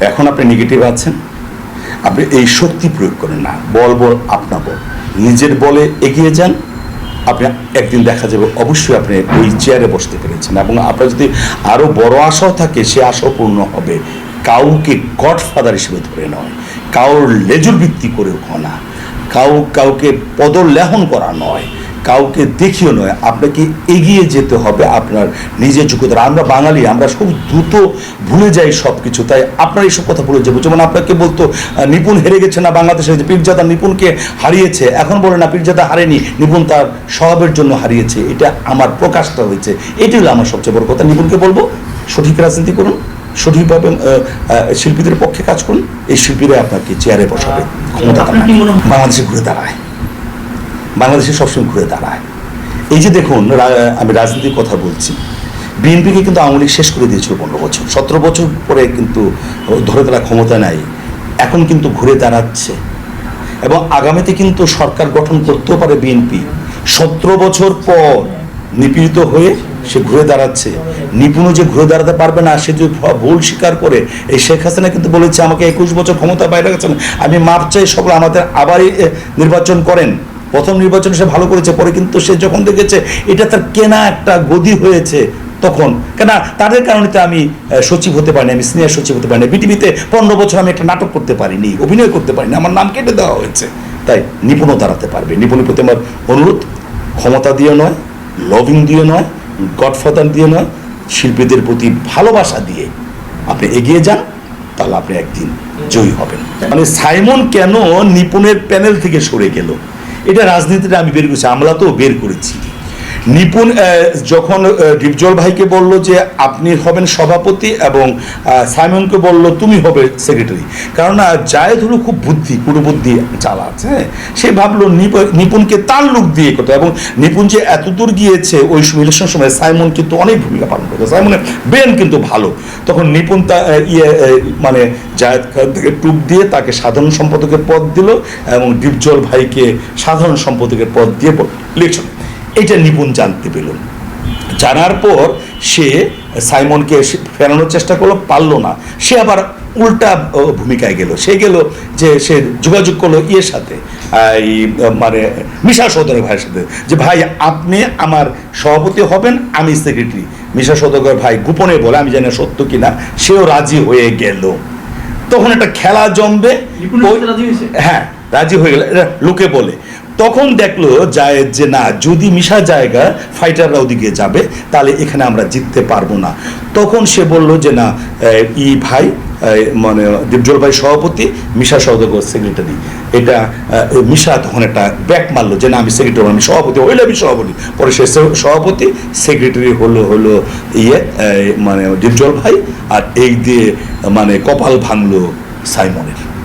এখন আপনি নেগেটিভ আছেন। আপনি এই শক্তি প্রয়োগ করেন না। বল বল, আপনা বল। নিজের বলে এগিয়ে যান। আপনি একদিন দেখা যাবে অবশ্যই আপনি ওই চেয়ারে বসতে পেরেছেন এবং আপনার যদি আরও বড় আশাও থাকে, সে আশাও পূর্ণ হবে। কাউকে গডফাদার হিসেবে ধরে নয়। কাউর লেজুর ভিত্তি করে না কাউ, কাউকে পদলেহন করা নয়। কাউকে দেখিও নয় আপনাকে এগিয়ে যেতে হবে আপনার নিজের যোগ্যতা আমরা বাঙালি আমরা খুব দ্রুত ভুলে যাই সব কিছু তাই আপনার এইসব কথা ভুলে যাব। যেমন আপনাকে বলতো নিপুণ হেরে গেছে না বাংলাদেশে যে পীরজাদা নিপুণকে হারিয়েছে এখন বলে না পীরজাদা হারেনি নিপুণ তার স্বভাবের জন্য হারিয়েছে এটা আমার প্রকাশটা হয়েছে। এটি হলো আমার সবচেয়ে বড় কথা। নিপুণকে বলব সঠিক রাজনীতি করুন সঠিকভাবে শিল্পীদের পক্ষে কাজ করুন এই শিল্পীরা আপনাকে চেয়ারে বসাবে। ক্ষমতা? বাংলাদেশে ঘুরে দাঁড়ায়। বাংলাদেশে সবসময় ঘুরে দাঁড়ায়। এই যে দেখুন আমি রাজনীতির কথা বলছি। বিএনপিকে কিন্তু আওয়ামী লীগ শেষ করে দিয়েছিল পনেরো বছর। সতেরো বছর পরে কিন্তু ধরে তারা ক্ষমতা নাই। এখন কিন্তু ঘুরে দাঁড়াচ্ছে। এবং আগামীতে কিন্তু সরকার গঠন করতেও পারে বিএনপি। সতেরো বছর পর নিপীড়িত হয়ে সে ঘুরে দাঁড়াচ্ছে। নিপুণও যে ঘুরে দাঁড়াতে পারবে না, সে যদি ভুল স্বীকার করে, এই শেখ হাসিনা কিন্তু বলেছে, আমাকে একুশ বছর ক্ষমতা বাইরে গেছেন। আমি মাপ চাই, সকল আমাদের আবারই নির্বাচন করেন। প্রথম নির্বাচনে সে ভালো করেছে, পরে কিন্তু সে যখন দেখেছে এটা তার কেনা একটা গদি হয়েছে তখন। কেন তাদের কারণে তো আমি সচিব হতে পারিনি, আমি সিনিয়র সচিব হতে পারিনি। বিটিভিতে পনেরো বছর আমি একটা নাটক করতে পারিনি, অভিনয় করতে পারিনি, আমার নাম কেটে দেওয়া হয়েছে। তাই নিপুণও দাঁড়াতে পারবে। নিপুণের প্রতি আমার অনুরোধ, ক্ষমতা দিয়ে নয় লভিং দিয়ে নয় গডফাদার দিয়ে নয়, শিল্পীদের প্রতি ভালোবাসা দিয়ে আপনি এগিয়ে যান, তাহলে আপনি একদিন জয়ী হবেন। মানে সাইমন কেন নিপুণের প্যানেল থেকে সরে গেল? এটা রাজনীতিটা আমি বের করেছি তো বের করেছি। নিপুণ যখন ডিপজল ভাইকে বলল যে আপনি হবেন সভাপতি এবং সাইমনকে বলল তুমি হবে সেক্রেটারি। কারণ জায়েদ হলো খুব বুদ্ধি, কুটুবুদ্ধি চালা আছে হ্যাঁ? সে ভাবলো নিপ- নিপুণকে তার লুক দিয়ে করতে এবং নিপুণ যে এতদূর গিয়েছে ওই ইলেকশন সময় সাইমন কিন্তু অনেক ভূমিকা পালন করতো সাইমনের ব্রেন কিন্তু ভালো। তখন নিপুণ তা ইয়ে মানে জায়েদ খান থেকে টুপ দিয়ে তাকে সাধারণ সম্পাদকের পদ দিল এবং ডিপজল ভাইকে সাধারণ সম্পাদকের পদ দিয়ে ইলেকশন এটা নিপুণ জানতে পেল। জানার পর সে সাইমনকে ফেরানোর চেষ্টা করল, পারল না। সে আবার উল্টা ভূমিকায় গেল। সে গেল যে সে যোগাযোগ করল ইয়ের সাথে এই মানে মিশা সৌদরের ভাইয়ের সাথে যে, ভাই, আপনি আমার সভাপতি হবেন, আমি সেক্রেটারি মিশা সৌদরের ভাই গোপনে বলে, আমি জানি সত্য কিনা। সেও রাজি হয়ে গেল। তখন একটা খেলা জমবে? হ্যাঁ রাজি হয়ে গেলে লোকে বলে তখন দেখল জায়েদ যে না, যদি মিশা জায়গা ফাইটাররা ওদিকে যাবে, তাহলে এখানে আমরা জিততে পারব না। তখন সে বলল যে না ই ভাই মানে দীপজল ভাই সভাপতি, মিশা সৌদাগর সেক্রেটারি এটা মিশা তখন একটা ব্যাক মারলো যে না, আমি সেক্রেটারি আমি সভাপতি হইলে আমি সভাপতি। পরে সে- সভাপতি সেক্রেটারি হলো হলো ইয়ে মানে দীপজল ভাই, আর এই দিয়ে মানে কপাল ভাঙলো সাইমনের।